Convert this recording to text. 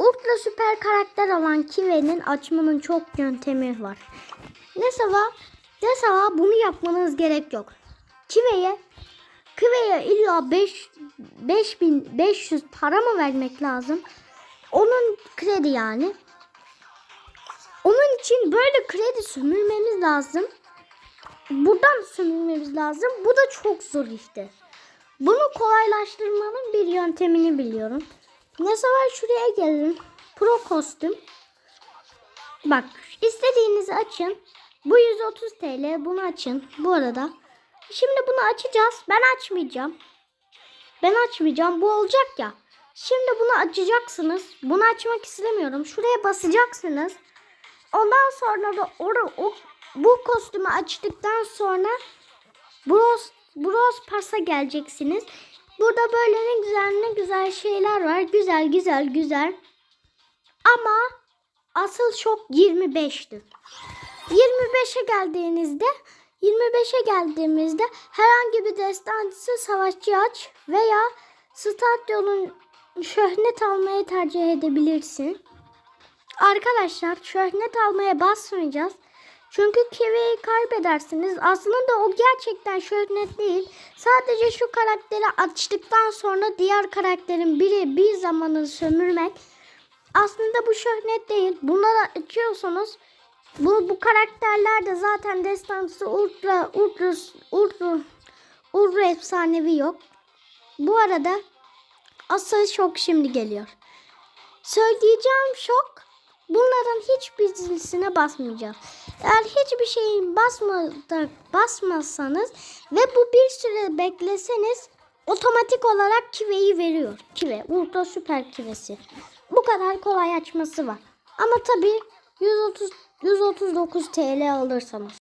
ultra süper karakter olan Kive'nin açmanın çok yöntemi var. Mesela, mesela bunu yapmanız gerek yok. Kive'ye Kive'ye illa 5 5500 para mı vermek lazım? Onun kredi yani. Onun için böyle kredi sömürmemiz lazım. Buradan sömürmemiz lazım. Bu da çok zor işte. Bunu kolaylaştırmanın bir yöntemini biliyorum. Mesela şuraya gelin. Pro kostüm. Bak istediğinizi açın. Bu 130 TL. Bunu açın. Bu arada. Şimdi bunu açacağız. Ben açmayacağım. Ben açmayacağım. Bu olacak ya. Şimdi bunu açacaksınız. Bunu açmak istemiyorum. Şuraya basacaksınız. Ondan sonra da or- o, bu kostümü açtıktan sonra Bros, Bros Pass'a geleceksiniz. Burada böyle ne güzel ne güzel şeyler var. Güzel güzel güzel. Ama asıl şok 25'ti. 25'e geldiğinizde 25'e geldiğimizde herhangi bir destansı savaşçı aç veya stadyumun şöhret almayı tercih edebilirsin. Arkadaşlar şöhret almaya basmayacağız. Çünkü Kiwi'yi kaybedersiniz. Aslında o gerçekten şöhret değil. Sadece şu karakteri açtıktan sonra diğer karakterin biri bir zamanı sömürmek. Aslında bu şöhret değil. Bunları açıyorsunuz. Bu, bu karakterler de zaten destansı ultra ultra ultra ultra efsanevi yok. Bu arada asıl şok şimdi geliyor. Söyleyeceğim şok bunların hiçbirisine basmayacağız. Eğer hiçbir şeyin basmadı, basmazsanız ve bu bir süre bekleseniz otomatik olarak kiveyi veriyor. Kive, ultra süper kivesi. Bu kadar kolay açması var. Ama tabii 130 139 TL alırsanız.